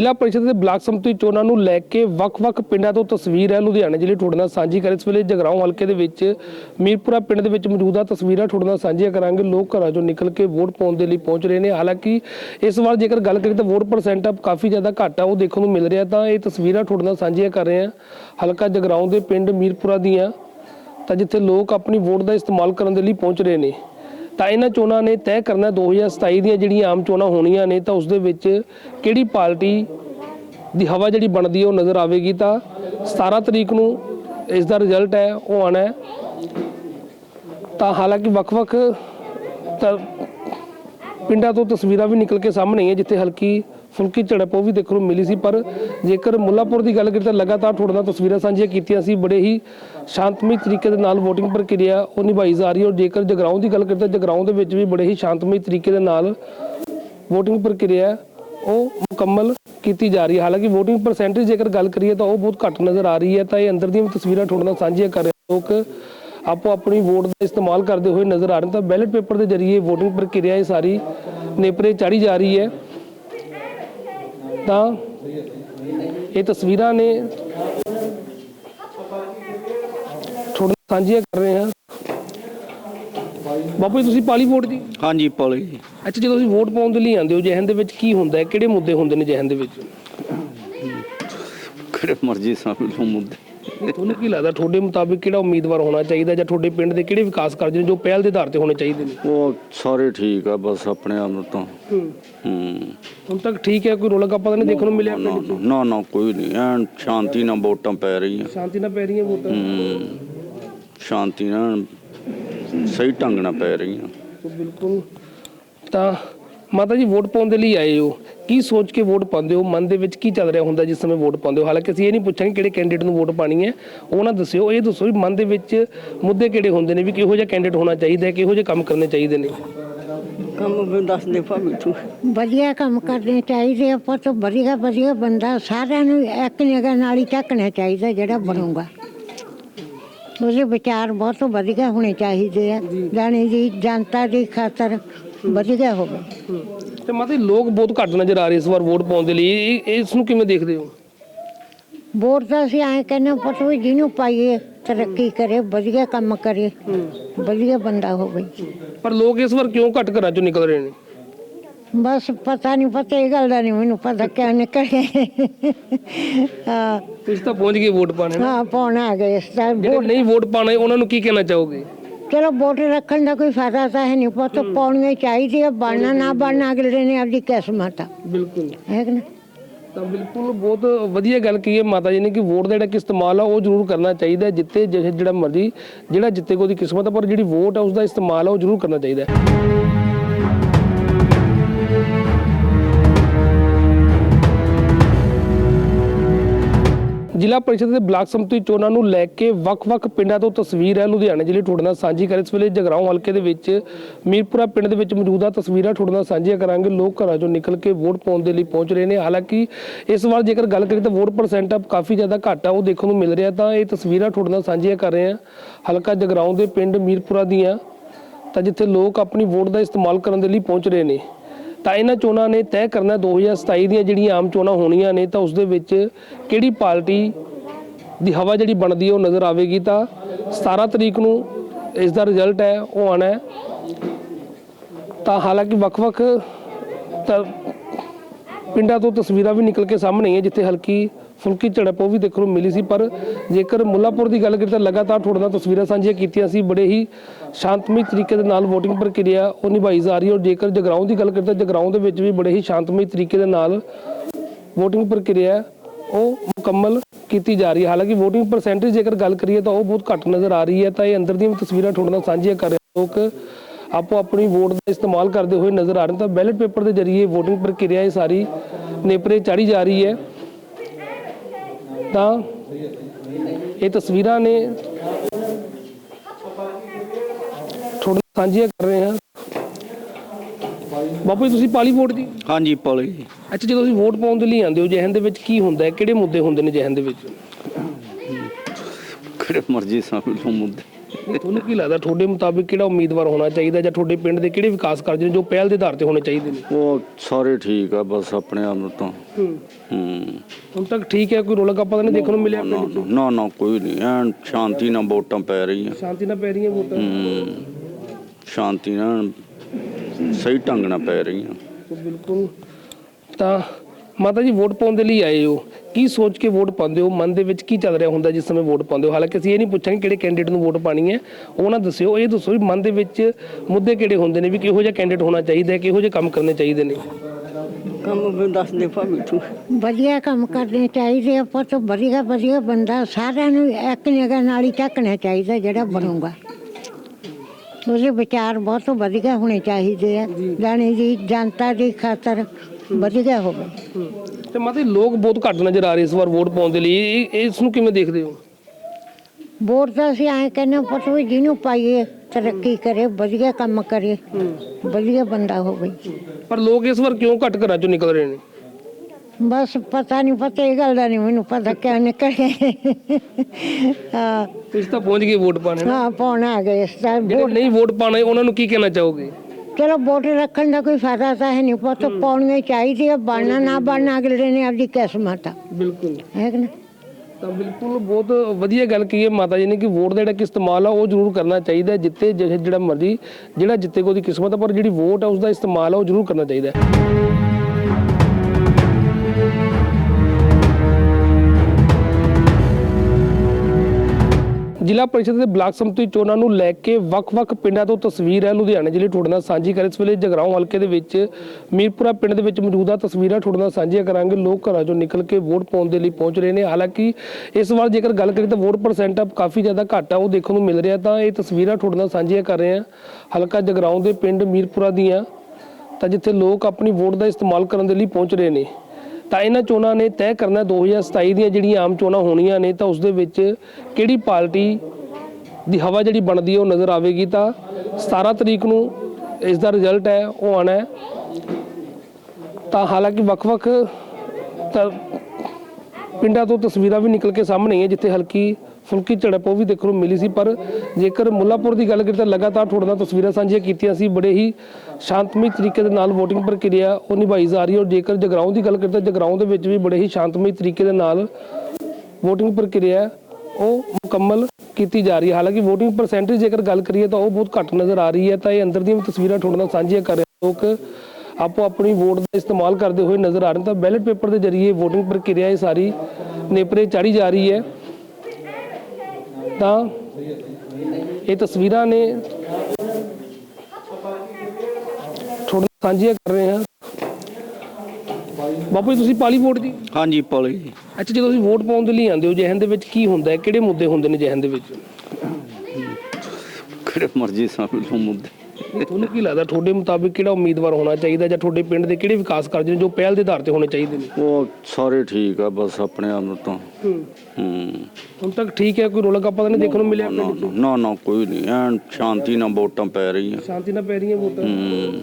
ਜ਼ਿਲ੍ਹਾ ਪਰਿਸ਼ਦ ਦੇ ਬਲਾਕ ਸੰਮਤੀ ਚੋਣਾਂ ਨੂੰ ਲੈ ਕੇ ਵੱਖ-ਵੱਖ ਪਿੰਡਾਂ ਤੋਂ ਤਸਵੀਰ ਹੈ ਲੁਧਿਆਣਾ ਜ਼ਿਲ੍ਹੇ ਤੁਹਾਡੇ ਨਾਲ ਸਾਂਝੀ ਕਰ ਇਸ ਵੇਲੇ ਜਗਰਾਉਂ ਹਲਕੇ ਦੇ ਵਿੱਚ ਮੀਰਪੁਰਾ ਪਿੰਡ ਦੇ ਵਿੱਚ ਮੌਜੂਦਾ ਤਸਵੀਰਾਂ ਤੁਹਾਡੇ ਨਾਲ ਸਾਂਝੀਆਂ ਕਰਾਂਗੇ। ਲੋਕ ਘਰਾਂ ਚੋਂ ਨਿਕਲ ਕੇ ਵੋਟ ਪਾਉਣ ਦੇ ਲਈ ਪਹੁੰਚ ਰਹੇ ਨੇ। ਹਾਲਾਂਕਿ ਇਸ ਵਾਰ ਜੇਕਰ ਗੱਲ ਕਰੀਏ ਤਾਂ ਵੋਟ ਪਰਸੈਂਟ ਕਾਫੀ ਜ਼ਿਆਦਾ ਘੱਟ ਆ, ਉਹ ਦੇਖਣ ਨੂੰ ਮਿਲ ਰਿਹਾ ਤਾਂ ਇਹ ਤਸਵੀਰਾਂ ਤੁਹਾਡੇ ਨਾਲ ਸਾਂਝੀਆਂ ਕਰ ਰਹੇ ਹਾਂ ਹਲਕਾ ਜਗਰਾਉਂ ਦੇ ਪਿੰਡ ਮੀਰਪੁਰਾ ਦੀਆਂ ਤਾਂ ਜਿੱਥੇ ਲੋਕ ਆਪਣੀ ਵੋਟ ਦਾ ਇਸਤੇਮਾਲ ਕਰਨ ਦੇ ਲਈ ਪਹੁੰਚ ਰਹੇ ਨੇ। ਤਾਂ ਇਹਨਾਂ ਚੋਣਾਂ ਨੇ ਤੈਅ ਕਰਨਾ 2027 ਦੀਆਂ ਜਿਹੜੀਆਂ ਆਮ ਚੋਣਾਂ ਹੋਣੀਆਂ ਨੇ, ਤਾਂ ਉਸ ਦੇ ਵਿੱਚ ਕਿਹੜੀ ਪਾਰਟੀ ਦੀ ਹਵਾ ਜਿਹੜੀ ਬਣਦੀ ਹੈ, ਉਹ ਨਜ਼ਰ ਆਵੇਗੀ? ਤਾਂ 17 ਤਰੀਕ ਨੂੰ ਇਸ ਦਾ ਰਿਜ਼ਲਟ ਹੈ, ਉਹ ਆਣਾ ਹੈ। ਤਾਂ ਹਾਲਾਂਕਿ ਵੱਖ-ਵੱਖ ਤਾਂ ਪਿੰਡਾਂ ਤੋਂ ਤਸਵੀਰਾਂ ਵੀ ਨਿਕਲ ਕੇ ਸਾਹਮਣੇ ਆਈਆਂ, ਜਿੱਥੇ ਹਲਕੀ ਫੁਲਕੀ ਝੜਪ ਉਹ ਵੀ ਦੇਖਣ ਨੂੰ ਮਿਲੀ ਸੀ, ਪਰ ਜੇਕਰ ਮੁੱਲਾਪੁਰ ਦੀ ਗੱਲ ਕਰੀਏ ਤਾਂ ਲਗਾਤਾਰ ਤੁਹਾਡੇ ਨਾਲ ਤਸਵੀਰਾਂ ਸਾਂਝੀਆਂ ਕੀਤੀਆਂ ਸੀ, ਬੜੇ ਹੀ ਸ਼ਾਂਤਮਈ ਤਰੀਕੇ ਦੇ ਨਾਲ VOTING ਪ੍ਰਕਿਰਿਆ ਉਹ ਨਿਭਾਈ ਜਾ ਰਹੀ ਹੈ। ਔਰ ਜੇਕਰ ਜਗਰਾਉਂ ਦੀ ਗੱਲ ਕਰੀਏ ਤਾਂ ਜਗਰਾਉਂ ਦੇ ਵਿੱਚ ਵੀ ਬੜੇ ਹੀ ਸ਼ਾਂਤਮਈ ਤਰੀਕੇ ਦੇ ਨਾਲ VOTING ਪ੍ਰਕਿਰਿਆ ਉਹ ਮੁਕੰਮਲ ਕੀਤੀ ਜਾ ਰਹੀ ਹੈ। ਹਾਲਾਂਕਿ VOTING ਪਰਸੈਂਟੇਜ ਜੇਕਰ ਗੱਲ ਕਰੀਏ ਤਾਂ ਉਹ ਬਹੁਤ ਘੱਟ ਨਜ਼ਰ ਆ ਰਹੀ ਹੈ, ਤਾਂ ਇਹ ਅੰਦਰ ਦੀਆਂ ਵੀ ਤਸਵੀਰਾਂ ਤੁਹਾਡੇ ਨਾਲ ਸਾਂਝੀਆਂ ਕਰ ਰਹੇ ਲੋਕ ਆਪੋ ਆਪਣੀ ਵੋਟ ਦਾ ਇਸਤੇਮਾਲ ਕਰਦੇ ਹੋਏ ਨਜ਼ਰ ਆ ਰਹੇ ਨੇ। ਤਾਂ ਬੈਲਟ ਪੇਪਰ ਦੇ ਜ਼ਰੀਏ VOTING ਪ੍ਰਕਿਰਿਆ ਇਹ ਸਾਰੀ ਨੇਪਰੇ ਚਾੜੀ ਜਾ ਰਹੀ ਹੈ। ਤਾਂ ਇਹ ਤਸਵੀਰਾਂ ਨੇ ਥੋੜਾ ਸਾਂਝੀਆਂ ਕਰ ਰਹੇ ਹਾਂ। ਬਾਪੂ ਜੀ ਤੁਸੀਂ ਪਾਲੀ ਵੋਟ ਜੀ ਹਾਂਜੀ ਪੌਲੀ। ਜੀ ਅੱਛਾ ਜਦੋਂ ਤੁਸੀਂ ਵੋਟ ਪਾਉਣ ਦੇ ਲਈ ਆਉਂਦੇ ਹੋ ਜਹਨ ਦੇ ਵਿੱਚ ਕੀ ਹੁੰਦਾ ਹੈ? ਕਿਹੜੇ ਮੁੱਦੇ ਹੁੰਦੇ ਨੇ ਜਹਨ ਦੇ ਵਿੱਚ? ਕਿਹੜੇ ਮਰਜ਼ੀ ਲਓ ਮੁੱਦੇ। ਤੁਹਾਨੂੰ ਕੀ ਲੱਗਦਾ ਤੁਹਾਡੇ ਮੁਤਾਬਿਕ ਕਿਹੜਾ ਉਮੀਦਵਾਰ ਹੋਣਾ ਚਾਹੀਦਾ ਜਾਂ ਤੁਹਾਡੇ ਪਿੰਡ ਦੇ ਕਿਹੜੇ ਵਿਕਾਸ ਕਾਰਜ ਨੇ ਜੋ ਪਹਿਲ ਦੇ ਆਧਾਰ ਤੇ ਹੋਣੇ ਚਾਹੀਦੇ ਨੇ? ਉਹ ਸਾਰੇ ਠੀਕ ਆ ਬਸ ਆਪਣੇ ਆਪ ਨੂੰ ਤਾਂ। ਹੂੰ। ਹੂੰ। ਹੁਣ ਤੱਕ ਠੀਕ ਹੈ ਕੋਈ ਰੋਲਾ ਗੱਪਾ ਤਾਂ ਨਹੀਂ ਦੇਖਣ ਨੂੰ ਮਿਲਿਆ ਨਾ ਪਿੰਡ 'ਚ? ਨਾ ਨਾ ਕੋਈ ਨਹੀਂ ਐਨ ਸ਼ਾਂਤੀ ਨਾਲ ਵੋਟਾਂ ਪੈ ਰਹੀਆਂ। ਸ਼ਾਂਤੀ ਨਾਲ ਪੈ ਰਹੀਆਂ ਵੋਟਾਂ? ਹੂੰ। ਸ਼ਾਂਤੀ ਨਾਲ ਸਹੀ ਢੰਗ ਨਾਲ ਪੈ ਰਹੀਆਂ। ਬਿਲਕੁਲ। ਤਾਂ ਮਾਤਾ ਜੀ ਵੋਟ ਪਾਉਣ ਦੇ ਲਈ ਆਏ ਹੋ। ਕੀ ਸੋਚ ਕੇ ਵੋਟ ਪਾਉਂਦੇ ਹੋ? ਮਨ ਦੇ ਵਿੱਚ ਕੀ ਚੱਲ ਰਿਹਾ ਹੁੰਦਾ ਜਿਸ ਸਮੇਂ ਵੋਟ ਪਾਉਂਦੇ ਹੋ? ਹਾਲਾਂਕਿ ਅਸੀਂ ਇਹ ਨਹੀਂ ਪੁੱਛਾਂਗੇ ਕਿਹੜੇ ਕੈਂਡੀਡੇਟ ਨੂੰ ਵੋਟ ਪਾਣੀ ਹੈ। ਉਹ ਨਾ ਦੱਸਿਓ। ਇਹ ਦੱਸੋ ਵੀ ਮਨ ਦੇ ਵਿੱਚ ਮੁੱਦੇ ਕਿਹੜੇ ਹੁੰਦੇ ਨੇ ਵੀ ਕਿਹੋ ਜਿਹਾ ਕੈਂਡੀਡੇਟ ਹੋਣਾ ਚਾਹੀਦਾ ਹੈ ਕਿਹੋ ਜਿਹੇ ਕੰਮ ਕਰਨੇ ਚਾਹੀਦੇ ਨੇ? ਕੰਮ ਵੀ ਦੱਸ ਦੇ ਭਾਵੇਂ ਤੂੰ। ਵਧੀਆ ਕੰਮ ਕਰਨੇ ਚਾਹੀਦੇ ਆ ਪੁੱਤ। ਵਧੀਆ ਵਧੀਆ ਬੰਦਾ। ਸਾਰਿਆਂ ਨੂੰ ਇੱਕ ਨਿਗਾਹ ਨਾਲ ਹੀ ਝੱਕਣਾ ਚਾਹੀਦਾ ਜਿਹੜਾ ਬਣੂਗਾ। ਉਹਦੇ ਵਿਚਾਰ ਬਹੁਤ ਵਧੀਆ ਹੋਣੇ ਚਾਹੀਦੇ ਆ। ਜਾਣੀ ਜੀ ਜਨਤਾ ਦੀ ਖਾਤਰ ਵਧੀਆ ਹੋਵੇ। ਤੇ ਮਾਤਾ ਜੀ ਲੋਕ ਬਹੁਤ ਘੱਟ ਨਜ਼ਰ ਆ ਰਹੇ ਇਸ ਵਾਰ ਵੋਟ ਪਾਉਣ ਦੇ ਲਈ। ਇਹ- ਇਹ- ਇਸ ਨੂੰ ਕਿਵੇਂ ਦੇਖਦੇ ਹੋ? ਵੋਟ ਤਾਂ ਅਸੀਂ ਐਂ ਕਹਿੰਦੇ ਪੁੱਤ ਵੀ ਜਿਹਨੂੰ ਪਾਈਏ ਤਰੱਕੀ ਕਰੇ ਵਧੀਆ ਕੰਮ ਕਰੇ ਵਧੀਆ ਬੰਦਾ ਹੋਵੇ। ਪਰ ਲੋਕ ਇਸ ਵਾਰ ਕਿਉਂ ਘੱਟ ਘਰਾਂ ਚੋਂ ਨਿਕਲ ਰਹੇ ਨੇ? ਬਸ ਪਤਾ ਨਹੀਂ ਪਤਾ ਇਹ ਗੱਲ ਦਾ ਨਹੀਂ ਮੈਨੂੰ ਪਤਾ ਕਿਆ ਨਿਕਲੇ। ਹਾਂ। ਤੁਸੀਂ ਤਾਂ ਪਹੁੰਚ ਗਏ ਵੋਟ ਪਾਣੇ ਹਾਂ ਪਾਉਣਾ ਗਏ ਇਸ ਦਾ ਜਿਹੜੇ ਨਹੀਂ ਵੋਟ ਪਾਣੇ ਉਹਨਾਂ ਨੂੰ ਕੀ ਕਹਿਣਾ ਚਾਹੋਗੇ? ਚਲੋ ਵੋਟ ਰੱਖਣ ਦਾ ਕੋਈ ਫਾਇਦਾ ਤਾਂ ਹੈ ਨਹੀਂ ਪੁੱਤ ਪਾਉਣੀਆਂ ਚਾਹੀਦੀਆਂ ਬਣਨਾ ਨਾ ਬਣਨਾ ਅਗਲੇ ਨੇ ਆਪਦੀ ਕਿਸਮਤ ਆ। ਬਿਲਕੁਲ। ਹੈ ਕਿ ਨਾ ਤਾਂ ਬਿਲਕੁਲ ਬਹੁਤ ਵਧੀਆ ਗੱਲ ਕੀ ਹੈ ਮਾਤਾ ਜੀ ਨੇ ਕਿ ਵੋਟ ਦਾ ਜਿਹੜਾ ਕਿ ਇਸਤੇਮਾਲ ਆ ਉਹ ਜ਼ਰੂਰ ਕਰਨਾ ਚਾਹੀਦਾ। ਜਿੱਤੇ ਜਿਹੇ- ਜਿਹੜਾ ਮਰਜ਼ੀ ਜਿਹੜਾ ਜਿੱਤੇ ਕੋ ਦੀ ਕਿਸਮਤ ਹੈ ਪਰ ਜਿਹੜੀ ਵੋਟ ਹੈ ਉਸ ਦਾ ਇਸਤੇਮਾਲ ਆ ਉਹ ਜ਼ਰੂਰ ਕਰਨਾ ਚਾਹੀਦਾ ਹੈ। ਜ਼ਿਲ੍ਹਾ ਪਰਿਸ਼ਦ ਦੇ ਬਲਾਕ ਸੰਮਤੀ ਚੋਣਾਂ ਨੂੰ ਲੈ ਕੇ ਵੱਖ-ਵੱਖ ਪਿੰਡਾਂ ਤੋਂ ਤਸਵੀਰ ਹੈ। ਲੁਧਿਆਣਾ ਜ਼ਿਲ੍ਹੇ ਤੁਹਾਡੇ ਨਾਲ ਸਾਂਝੀ ਕਰ ਇਸ ਵੇਲੇ ਜਗਰਾਉਂ ਹਲਕੇ ਦੇ ਵਿੱਚ ਮੀਰਪੁਰਾ ਪਿੰਡ ਦੇ ਵਿੱਚ ਮੌਜੂਦਾ ਤਸਵੀਰਾਂ ਤੁਹਾਡੇ ਨਾਲ ਸਾਂਝੀਆਂ ਕਰਾਂਗੇ। ਲੋਕ ਘਰਾਂ ਚੋਂ ਨਿਕਲ ਕੇ ਵੋਟ ਪਾਉਣ ਦੇ ਲਈ ਪਹੁੰਚ ਰਹੇ ਨੇ। ਹਾਲਾਂਕਿ ਇਸ ਵਾਰ ਜੇਕਰ ਗੱਲ ਕਰੀਏ ਤਾਂ ਵੋਟ ਪਰਸੈਂਟ ਆਪ ਕਾਫੀ ਜ਼ਿਆਦਾ ਘੱਟ ਆ, ਉਹ ਦੇਖਣ ਨੂੰ ਮਿਲ ਰਿਹਾ ਤਾਂ ਇਹ ਤਸਵੀਰਾਂ ਤੁਹਾਡੇ ਨਾਲ ਸਾਂਝੀਆਂ ਕਰ ਰਹੇ ਹਾਂ ਹਲਕਾ ਜਗਰਾਉਂ ਦੇ ਪਿੰਡ ਮੀਰਪੁਰਾ ਦੀਆਂ ਤਾਂ ਜਿੱਥੇ ਲੋਕ ਆਪਣੀ ਵੋਟ ਦਾ ਇਸਤੇਮਾਲ ਕਰਨ ਦੇ ਲਈ ਪਹੁੰਚ ਰਹੇ ਨੇ। ਤਾਂ ਇਹਨਾਂ ਚੋਣਾਂ ਨੇ ਤੈਅ ਕਰਨਾ 2027 ਦੀਆਂ ਜਿਹੜੀਆਂ ਆਮ ਚੋਣਾਂ ਹੋਣੀਆਂ ਨੇ, ਤਾਂ ਉਸ ਦੇ ਵਿੱਚ ਕਿਹੜੀ ਪਾਰਟੀ ਦੀ ਹਵਾ ਜਿਹੜੀ ਬਣਦੀ ਹੈ ਉਹ ਨਜ਼ਰ ਆਵੇਗੀ? ਤਾਂ 17 ਤਰੀਕ ਨੂੰ ਇਸ ਦਾ ਰਿਜ਼ਲਟ ਹੈ, ਉਹ ਆਣਾ ਹੈ। ਤਾਂ ਹਾਲਾਂਕਿ ਵੱਖ-ਵੱਖ ਤਾਂ ਪਿੰਡਾਂ ਤੋਂ ਤਸਵੀਰਾਂ ਵੀ ਨਿਕਲ ਕੇ ਸਾਹਮਣੇ ਆਈਆਂ, ਜਿੱਥੇ ਹਲਕੀ ਫੁਲਕੀ ਝੜਪ ਉਹ ਵੀ ਦੇਖਣ ਨੂੰ ਮਿਲੀ ਸੀ, ਪਰ ਜੇਕਰ ਮੁੱਲਾਪੁਰ ਦੀ ਗੱਲ ਕਰੀਏ ਤਾਂ ਲਗਾਤਾਰ ਤੁਹਾਡੇ ਨਾਲ ਤਸਵੀਰਾਂ ਸਾਂਝੀਆਂ ਕੀਤੀਆਂ ਸੀ, ਬੜੇ ਹੀ ਸ਼ਾਂਤਮਈ ਤਰੀਕੇ ਦੇ ਨਾਲ VOTING ਪ੍ਰਕਿਰਿਆ ਉਹ ਨਿਭਾਈ ਜਾ ਰਹੀ ਹੈ ਔਰ ਜੇਕਰ ਜਗਰਾਉਂ ਦੀ ਗੱਲ ਕਰੀਏ ਤਾਂ ਜਗਰਾਉਂ ਦੇ ਵਿੱਚ ਵੀ ਬੜੇ ਹੀ ਸ਼ਾਂਤਮਈ ਤਰੀਕੇ ਦੇ ਨਾਲ VOTING ਪ੍ਰਕਿਰਿਆ ਉਹ ਮੁਕੰਮਲ ਕੀਤੀ ਜਾ ਰਹੀ ਹੈ। ਹਾਲਾਂਕਿ VOTING ਪਰਸੈਂਟੇਜ ਜੇਕਰ ਗੱਲ ਕਰੀਏ ਤਾਂ ਉਹ ਬਹੁਤ ਘੱਟ ਨਜ਼ਰ ਆ ਰਹੀ ਹੈ, ਤਾਂ ਇਹ ਅੰਦਰ ਦੀਆਂ ਵੀ ਤਸਵੀਰਾਂ ਤੁਹਾਡੇ ਨਾਲ ਸਾਂਝੀਆਂ ਕਰ ਰਹੇ ਲੋਕ ਆਪੋ ਆਪਣੀ ਵੋਟ ਦਾ ਇਸਤੇਮਾਲ ਕਰਦੇ ਹੋਏ ਨਜ਼ਰ ਆ ਰਹੇ ਨੇ। ਤਾਂ ਬੈਲਟ ਪੇਪਰ ਦੇ ਜ਼ਰੀਏ VOTING ਪ੍ਰਕਿਰਿਆ ਇਹ ਸਾਰੀ ਨੇਪਰੇ ਚਾੜੀ ਜਾ ਰਹੀ ਹੈ। ਤਾਂ ਇਹ ਤਸਵੀਰਾਂ ਨੇ ਥੋੜਾ ਸਾਂਝੀਆਂ ਕਰ ਰਹੇ ਹਾਂ। ਬਾਪੂ ਜੀ ਤੁਸੀਂ ਪਾਲੀ ਵੋਟ ਜੀ ਹਾਂਜੀ ਪੌਲੀ। ਜੀ ਅੱਛਾ ਜਦੋਂ ਤੁਸੀਂ ਵੋਟ ਪਾਉਣ ਦੇ ਲਈ ਆਉਂਦੇ ਹੋ ਜਹਨ ਦੇ ਵਿੱਚ ਕੀ ਹੁੰਦਾ ਹੈ? ਕਿਹੜੇ ਮੁੱਦੇ ਹੁੰਦੇ ਨੇ ਜਹਨ ਦੇ ਵਿੱਚ? ਕਿਹੜੇ ਮਰਜ਼ੀ ਲਓ ਮੁੱਦੇ। ਤੁਹਾਨੂੰ ਕੀ ਲੱਗਦਾ ਤੁਹਾਡੇ ਮੁਤਾਬਿਕ ਕਿਹੜਾ ਉਮੀਦਵਾਰ ਹੋਣਾ ਚਾਹੀਦਾ ਜਾਂ ਤੁਹਾਡੇ ਪਿੰਡ ਦੇ ਕਿਹੜੇ ਵਿਕਾਸ ਕਾਰਜ ਨੇ ਜੋ ਪਹਿਲ ਦੇ ਆਧਾਰ ਤੇ ਹੋਣੇ ਚਾਹੀਦੇ ਨੇ? ਉਹ ਸਾਰੇ ਠੀਕ ਆ ਬਸ ਆਪਣੇ ਆਪ ਨੂੰ ਤਾਂ। ਹੂੰ। ਹੂੰ। ਹੁਣ ਤੱਕ ਠੀਕ ਹੈ ਕੋਈ ਰੋਲਾ ਕੱਪਾ ਤਾਂ ਨਹੀਂ ਦੇਖਣ ਨੂੰ ਮਿਲਿਆ ਨਾ ਪਿੰਡ 'ਚ? ਨਾ- ਨਾ ਨਾ ਕੋਈ ਨਹੀਂ। ਐਨ ਸ਼ਾਂਤੀ ਨਾਲ ਵੋਟਾਂ ਪੈ ਰਹੀਆਂ। ਸ਼ਾਂਤੀ ਨਾਲ ਪੈ ਰਹੀਆਂ ਵੋਟਾਂ? ਹੂੰ। ਸ਼ਾਂਤੀ ਨਾਲ ਸਹੀ ਢੰਗ ਨਾਲ ਪੈ ਰਹੀਆਂ। ਤਾਂ ਬਿਲਕੁਲ। ਤਾਂ ਮਾਤਾ ਜੀ ਵੋਟ ਪਾਉਣ ਦੇ ਲਈ ਆਏ ਹੋ। ਕੀ ਸੋਚ ਕੇ ਵੋਟ ਪਾਉਂਦੇ ਹੋ? ਮਨ ਦੇ ਵਿੱਚ ਕੀ ਚੱਲ ਰਿਹਾ ਹੁੰਦਾ ਜਿਸ ਸਮੇਂ ਵੋਟ ਪਾਉਂਦੇ ਹੋ? ਹਾਲਾਂਕਿ ਅਸੀਂ ਇਹ ਨਹੀਂ ਪੁੱਛਾਂਗੇ ਕਿਹੜੇ ਕੈਂਡੀਡੇਟ ਨੂੰ ਵੋਟ ਪਾਣੀ ਹੈ। ਉਹ ਨਾ ਦੱਸਿਓ। ਇਹ ਦੱਸੋ ਵੀ ਮਨ ਦੇ ਵਿੱਚ ਮੁੱਦੇ ਕਿਹੜੇ ਹੁੰਦੇ ਨੇ ਵੀ ਕਿਹੋ ਜਿਹਾ ਕੈਂਡੀਡੇਟ ਹੋਣਾ ਚਾਹੀਦਾ ਹੈ ਕਿਹੋ ਜਿਹੇ ਕੰਮ ਕਰਨੇ ਚਾਹੀਦੇ ਨੇ? ਕੰਮ ਵੀ ਦੱਸ ਦੇ ਭਾਵੇਂ ਤੂੰ। ਵਧੀਆ ਕੰਮ ਕਰਨੇ ਚਾਹੀਦੇ ਆ ਪੁੱਤ। ਵਧੀਆ ਵਧੀਆ ਬੰਦਾ। ਸਾਰਿਆਂ ਨੂੰ ਇੱਕ ਨਿਗਾਹ ਨਾਲ ਹੀ ਝੱਕਣਾ ਚਾਹੀਦਾ ਜਿਹੜਾ ਬਣੂਗਾ। ਉਹਦੇ ਵਿਚਾਰ ਬਹੁਤ ਵਧੀਆ ਹੋਣੇ ਚਾਹੀਦੇ ਆ। ਜਾਣੀ ਜੀ ਜਨਤਾ ਦੀ ਖਾਤਰ ਵਧੀਆ ਹੋਵੇ। ਤੇ ਮਾਤਾ ਜੀ ਲੋਕ ਬਹੁਤ ਘੱਟ ਨਜ਼ਰ ਆ ਰਹੇ ਇਸ ਵਾਰ ਵੋਟ ਪਾਉਣ ਦੇ ਲਈ। ਇਹ- ਇਹ- ਇਸ ਨੂੰ ਕਿਵੇਂ ਦੇਖਦੇ ਹੋ? ਵੋਟ ਤਾਂ ਅਸੀਂ ਐਂ ਕਹਿੰਦੇ ਹਾਂ, ਪੁੱਤ ਵੀ ਜਿਹਨੂੰ ਪਾਈਏ ਤਰੱਕੀ ਕਰੇ ਵਧੀਆ ਕੰਮ ਕਰੇ ਵਧੀਆ ਬੰਦਾ ਹੋਵੇ। ਪਰ ਲੋਕ ਇਸ ਵਾਰ ਕਿਉਂ ਘੱਟ ਘਰਾਂ ਚੋਂ ਨਿਕਲ ਰਹੇ ਨੇ? ਬਸ ਪਤਾ ਨਹੀਂ ਪਤਾ ਇਹ ਗੱਲ ਦਾ ਨਹੀਂ ਮੈਨੂੰ ਪਤਾ ਕਿਉਂ ਨਿਕਲੇ ਹਾਂ। ਤੁਸੀਂ ਤਾਂ ਪਹੁੰਚ ਗਏ ਵੋਟ ਪਾਣੇ। ਹਾਂ ਪਾਉਣਾ ਆ ਗਏ ਇਸ ਦਾ ਜਿਹੜੇ ਨਹੀਂ ਵੋਟ ਪਾਣੇ ਉਹਨਾਂ ਨੂੰ ਕੀ ਕਹਿਣਾ ਚਾਹੋਗੇ? ਚਲੋ ਵੋਟ ਰੱਖਣ ਦਾ ਕੋਈ ਫਾਇਦਾ ਤਾਂ ਹੈ ਨਹੀਂ ਪੁੱਤ ਪਾਉਣੀਆਂ ਹੀ। ਚਾਹੀਦੀ ਹੈ ਬਣਨਾ ਨਾ ਬਣਨਾ ਅਗਲੇ ਨੇ ਆਪਦੀ ਕਿਸਮਤ ਆ। ਬਿਲਕੁਲ। ਹੈ ਕਿ ਨਾ ਤਾਂ ਬਿਲਕੁਲ ਬਹੁਤ ਵਧੀਆ ਗੱਲ ਕਹੀ ਹੈ ਮਾਤਾ ਜੀ ਨੇ ਕਿ ਵੋਟ ਦਾ ਜਿਹੜਾ ਕਿ ਇਸਤੇਮਾਲ ਆ ਉਹ ਜ਼ਰੂਰ ਕਰਨਾ ਚਾਹੀਦਾ ਹੈ। ਜਿੱਤੇ ਜਿਹੇ- ਜਿਹੜਾ ਮਰਜ਼ੀ ਜਿਹੜਾ ਜਿੱਤੇ ਕੋਈ ਦੀ ਕਿਸਮਤ ਹੈ ਪਰ ਜਿਹੜੀ ਵੋਟ ਹੈ ਉਸ ਦਾ ਇਸਤੇਮਾਲ ਆ ਉਹ ਜ਼ਰੂਰ ਕਰਨਾ ਚਾਹੀਦਾ ਹੈ। ਜ਼ਿਲ੍ਹਾ ਪਰਿਸ਼ਦ ਦੇ ਬਲਾਕ ਸੰਮਤੀ ਚੋਣਾਂ ਨੂੰ ਲੈ ਕੇ ਵੱਖ-ਵੱਖ ਪਿੰਡਾਂ ਤੋਂ ਤਸਵੀਰ ਹੈ। ਲੁਧਿਆਣੇ ਜ਼ਿਲ੍ਹੇ ਤੁਹਾਡੇ ਨਾਲ ਸਾਂਝੀ ਕਰ ਇਸ ਵੇਲੇ ਜਗਰਾਉਂ ਹਲਕੇ ਦੇ ਵਿੱਚ, ਮੀਰਪੁਰਾ ਪਿੰਡ ਦੇ ਵਿੱਚ ਮੌਜੂਦਾ ਤਸਵੀਰਾਂ ਤੁਹਾਡੇ ਨਾਲ ਸਾਂਝੀਆਂ ਕਰਾਂਗੇ। ਲੋਕ ਘਰਾਂ ਚੋਂ ਨਿਕਲ ਕੇ ਵੋਟ ਪਾਉਣ ਦੇ ਲਈ ਪਹੁੰਚ ਰਹੇ ਨੇ। ਹਾਲਾਂਕਿ ਇਸ ਵਾਰ ਜੇਕਰ ਗੱਲ ਕਰੀਏ ਤਾਂ ਵੋਟ ਪਰਸੈਂਟ ਕਾਫੀ ਜ਼ਿਆਦਾ ਘੱਟ ਆ, ਉਹ ਦੇਖਣ ਨੂੰ ਮਿਲ ਰਿਹਾ ਤਾਂ ਇਹ ਤਸਵੀਰਾਂ ਤੁਹਾਡੇ ਨਾਲ ਸਾਂਝੀਆਂ ਕਰ ਰਹੇ ਹਾਂ। ਹਲਕਾ ਜਗਰਾਉਂ ਦੇ ਪਿੰਡ ਮੀਰਪੁਰਾ ਦੀਆਂ, ਤਾਂ ਜਿੱਥੇ ਲੋਕ ਆਪਣੀ ਵੋਟ ਦਾ ਇਸਤੇਮਾਲ ਕਰਨ ਦੇ ਲਈ ਪਹੁੰਚ ਰਹੇ ਨੇ। ਤਾਂ ਇਹਨਾਂ ਚੋਣਾਂ ਨੇ ਤੈਅ ਕਰਨਾ 2027 ਦੀਆਂ ਜਿਹੜੀਆਂ ਆਮ ਚੋਣਾਂ ਹੋਣੀਆਂ ਨੇ, ਤਾਂ ਉਸ ਦੇ ਵਿੱਚ ਕਿਹੜੀ ਪਾਰਟੀ ਦੀ ਹਵਾ ਜਿਹੜੀ ਬਣਦੀ ਹੈ ਉਹ ਨਜ਼ਰ ਆਵੇਗੀ? ਤਾਂ 17 ਤਰੀਕ ਨੂੰ ਇਸ ਦਾ ਰਿਜ਼ਲਟ ਹੈ, ਉਹ ਆਣਾ ਹੈ। ਤਾਂ ਹਾਲਾਂਕਿ ਵੱਖ-ਵੱਖ ਤਾਂ ਪਿੰਡਾਂ ਤੋਂ ਤਸਵੀਰਾਂ ਵੀ ਨਿਕਲ ਕੇ ਸਾਹਮਣੇ ਆਈਆਂ, ਜਿੱਥੇ ਹਲਕੀ ਫੁਲਕੀ ਝੜਪ ਉਹ ਵੀ ਦੇਖਣ ਨੂੰ ਮਿਲੀ ਸੀ, ਪਰ ਜੇਕਰ ਮੁੱਲਾਪੁਰ ਦੀ ਗੱਲ ਕਰੀਏ ਤਾਂ ਲਗਾਤਾਰ ਤੁਹਾਡੇ ਨਾਲ ਤਸਵੀਰਾਂ ਸਾਂਝੀਆਂ ਕੀਤੀਆਂ ਸੀ, ਬੜੇ ਹੀ ਸ਼ਾਂਤਮਈ ਤਰੀਕੇ ਦੇ ਨਾਲ VOTING ਪ੍ਰਕਿਰਿਆ ਉਹ ਨਿਭਾਈ ਜਾ ਰਹੀ ਹੈ। ਔਰ ਜੇਕਰ ਜਗਰਾਉਂ ਦੀ ਗੱਲ ਕਰੀਏ ਤਾਂ ਜਗਰਾਉਂ ਦੇ ਵਿੱਚ ਵੀ ਬੜੇ ਹੀ ਸ਼ਾਂਤਮਈ ਤਰੀਕੇ ਦੇ ਨਾਲ VOTING ਪ੍ਰਕਿਰਿਆ ਉਹ ਮੁਕੰਮਲ ਕੀਤੀ ਜਾ ਰਹੀ ਹੈ। ਹਾਲਾਂਕਿ VOTING ਪਰਸੈਂਟੇਜ ਜੇਕਰ ਗੱਲ ਕਰੀਏ ਤਾਂ ਉਹ ਬਹੁਤ ਘੱਟ ਨਜ਼ਰ ਆ ਰਹੀ ਹੈ, ਤਾਂ ਇਹ ਅੰਦਰ ਦੀਆਂ ਵੀ ਤਸਵੀਰਾਂ ਤੁਹਾਡੇ ਨਾਲ ਸਾਂਝੀਆਂ ਕਰ ਰਹੇ ਲੋਕ ਆਪੋ ਆਪਣੀ ਵੋਟ ਦਾ ਇਸਤੇਮਾਲ ਕਰਦੇ ਹੋਏ ਨਜ਼ਰ ਆ ਰਹੇ ਨੇ। ਤਾਂ ਬੈਲਟ ਪੇਪਰ ਦੇ ਜ਼ਰੀਏ VOTING ਪ੍ਰਕਿਰਿਆ ਇਹ ਸਾਰੀ ਨੇਪਰੇ ਚਾੜੀ ਜਾ ਰਹੀ ਹੈ। ਤਾਂ ਇਹ ਤਸਵੀਰਾਂ ਨੇ ਥੋੜਾ ਸਾਂਝੀਆਂ ਕਰ ਰਹੇ ਹਾਂ। ਬਾਪੂ ਜੀ ਤੁਸੀਂ ਪਾਲੀ ਵੋਟ ਜੀ? ਹਾਂਜੀ ਪੌਲੀ। ਜੀ ਅੱਛਾ ਜਦੋਂ ਤੁਸੀਂ ਵੋਟ ਪਾਉਣ ਦੇ ਲਈ ਆਉਂਦੇ ਹੋ ਜਹਨ ਦੇ ਵਿੱਚ ਕੀ ਹੁੰਦਾ ਹੈ? ਕਿਹੜੇ ਮੁੱਦੇ ਹੁੰਦੇ ਨੇ ਜਹਨ ਦੇ ਵਿੱਚ? ਕਿਹੜੇ ਮਰਜ਼ੀ ਸਾਹਮਣੇ ਮੁੱਦੇ। ਤੁਹਾਨੂੰ ਕੀ ਲੱਗਦਾ ਤੁਹਾਡੇ ਮੁਤਾਬਿਕ ਕਿਹੜਾ ਉਮੀਦਵਾਰ ਹੋਣਾ ਚਾਹੀਦਾ ਜਾਂ ਤੁਹਾਡੇ ਪਿੰਡ ਦੇ ਕਿਹੜੇ ਵਿਕਾਸ ਕਾਰਜ ਨੇ ਜੋ ਪਹਿਲ ਦੇ ਆਧਾਰ ਤੇ ਹੋਣੇ ਚਾਹੀਦੇ ਨੇ? ਉਹ ਸਾਰੇ ਠੀਕ ਆ ਬਸ ਆਪਣੇ ਆਪ ਨੂੰ ਤਾਂ। ਹੂੰ। ਹੂੰ। ਹੁਣ ਤੱਕ ਠੀਕ ਹੈ ਕੋਈ ਰੋਲਾ ਕੱਪਾ ਤਾਂ ਨਹੀਂ ਦੇਖਣ ਨੂੰ ਮਿਲਿਆ ਨਾ ਨਾ- ਨਾ ਨਾ ਕੋਈ ਨਹੀਂ ਐਨ ਸ਼ਾਂਤੀ ਨਾਲ ਵੋਟਾਂ ਪੈ ਰਹੀਆਂ। ਸ਼ਾਂਤੀ ਨਾਲ ਪੈ ਰਹੀਆਂ ਵੋਟਾਂ? ਹੂੰ।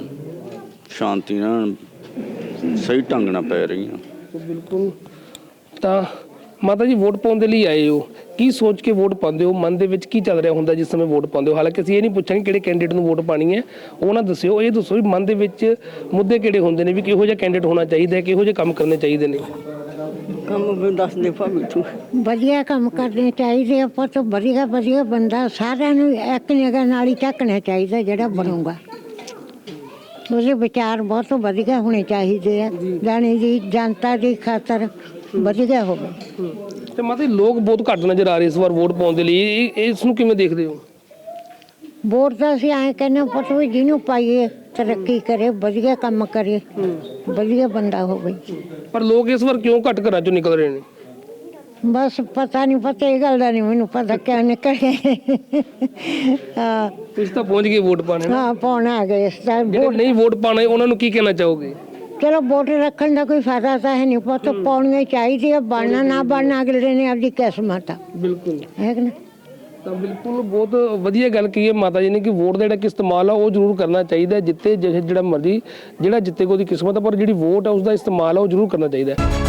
ਸ਼ਾਂਤੀ ਨਾਲ ਸਹੀ ਢੰਗ ਨਾਲ ਪੈ ਰਹੀਆਂ। ਬਿਲਕੁਲ। ਤਾਂ ਮਾਤਾ ਜੀ ਵੋਟ ਪਾਉਣ ਦੇ ਲਈ ਆਏ ਹੋ। ਕੀ ਸੋਚ ਕੇ ਵੋਟ ਪਾਉਂਦੇ ਹੋ? ਮਨ ਦੇ ਵਿੱਚ ਕੀ ਚੱਲ ਰਿਹਾ ਹੁੰਦਾ ਜਿਸ ਸਮੇਂ ਵੋਟ ਪਾਉਂਦੇ ਹੋ? ਹਾਲਾਂਕਿ ਅਸੀਂ ਇਹ ਨਹੀਂ ਪੁੱਛਾਂਗੇ ਕਿਹੜੇ ਕੈਂਡੀਡੇਟ ਨੂੰ ਵੋਟ ਪਾਣੀ ਹੈ। ਉਹ ਨਾ ਦੱਸਿਓ। ਇਹ ਦੱਸੋ ਵੀ ਮਨ ਦੇ ਵਿੱਚ ਮੁੱਦੇ ਕਿਹੜੇ ਹੁੰਦੇ ਨੇ ਵੀ ਕਿਹੋ ਜਿਹਾ ਕੈਂਡੀਡੇਟ ਹੋਣਾ ਚਾਹੀਦਾ ਹੈ ਕਿਹੋ ਜਿਹੇ ਕੰਮ ਕਰਨੇ ਚਾਹੀਦੇ ਨੇ? ਕੰਮ ਵੀ ਦੱਸ ਦੇ ਭਾਵੇਂ ਤੂੰ। ਵਧੀਆ ਕੰਮ ਕਰਨੇ ਚਾਹੀਦੇ ਆ ਪੁੱਤ। ਵਧੀਆ ਵਧੀਆ ਬੰਦਾ। ਸਾਰਿਆਂ ਨੂੰ ਇੱਕ ਨਿਗਾਹ ਨਾਲ ਹੀ ਝੱਕਣਾ ਚਾਹੀਦਾ ਜਿਹੜਾ ਬਣੂਗਾ। ਉਹਦੇ ਵਿਚਾਰ ਬਹੁਤ ਵਧੀਆ ਹੋਣੇ ਚਾਹੀਦੇ ਆ। ਜਾਣੀ ਜੀ ਜਨਤਾ ਦੀ ਖਾਤਰ ਵਧੀਆ ਹੋਵੇ ਤੇ ਮਾਤਾ ਲੋਕ ਬਹੁਤ ਘੱਟ ਨਜ਼ਰ ਆ ਰਹੇ ਇਸ ਵਾਰ ਵੋਟ ਪਾਉਣ ਦੇ ਲਈ। ਇਹ- ਇਸ ਨੂੰ ਕਿਵੇਂ ਦੇਖਦੇ ਹੋ? ਵੋਟ ਤਾਂ ਅਸੀਂ ਐਂ ਕਹਿੰਦੇ ਪੁੱਤ ਵੀ ਜਿਹਨੂੰ ਪਾਈਏ ਤਰੱਕੀ ਕਰੇ ਵਧੀਆ ਕੰਮ ਕਰੇ ਵਧੀਆ ਬੰਦਾ ਹੋਵੇ। ਪਰ ਲੋਕ ਇਸ ਵਾਰ ਕਿਉਂ ਘੱਟ ਘਰਾਂ ਚੋਂ ਨਿਕਲ ਰਹੇ ਨੇ? ਬਸ ਪਤਾ ਨਹੀਂ ਪਤਾ ਇਹ ਗੱਲ ਦਾ ਨਹੀਂ ਮੈਨੂੰ ਪਤਾ ਕਿਉਂ ਨਿਕਲੇ ਹਾਂ। ਤੁਸੀਂ ਤਾਂ ਪਹੁੰਚ ਗਏ ਵੋਟ ਪਾਣੇ ਹਾਂ ਪਾਉਣਾ ਆ ਗਏ ਇਸ ਜਿਹੜੇ ਨਹੀਂ ਵੋਟ ਪਾਣੇ ਉਹਨਾਂ ਨੂੰ ਕੀ ਕਹਿਣਾ ਚਾਹੋਗੇ? ਚਲੋ ਵੋਟ ਰੱਖਣ ਦਾ ਕੋਈ ਫਾਇਦਾ ਤਾਂ ਹੈ ਨਹੀਂ ਪੁੱਤ ਪਾਉਣੀਆਂ ਚਾਹੀਦੀ ਹੈ ਬਣਨਾ ਨਾ ਬਣਨਾ ਅਗਲੇ ਨੇ ਆਪਦੀ ਕਿਸਮਤ ਆ। ਬਿਲਕੁਲ। ਹੈ ਕਿ ਨਾ ਤਾਂ ਬਿਲਕੁਲ ਬਹੁਤ ਵਧੀਆ ਗੱਲ ਕਹੀ ਹੈ ਮਾਤਾ ਜੀ ਨੇ ਕਿ ਵੋਟ ਦਾ ਜਿਹੜਾ ਕਿ ਇਸਤੇਮਾਲ ਆ ਉਹ ਜ਼ਰੂਰ ਕਰਨਾ ਚਾਹੀਦਾ। ਜਿੱਤੇ ਜਿਹੇ- ਜਿਹੜਾ ਮਰਜ਼ੀ ਜਿਹੜਾ ਜਿੱਤੇ ਕੋਈ ਦੀ ਕਿਸਮਤ ਹੈ ਪਰ ਜਿਹੜੀ ਵੋਟ ਹੈ ਉਸ ਦਾ ਇਸਤੇਮਾਲ ਆ ਉਹ ਜ਼ਰੂਰ ਕਰਨਾ ਚਾਹੀਦਾ ਹੈ।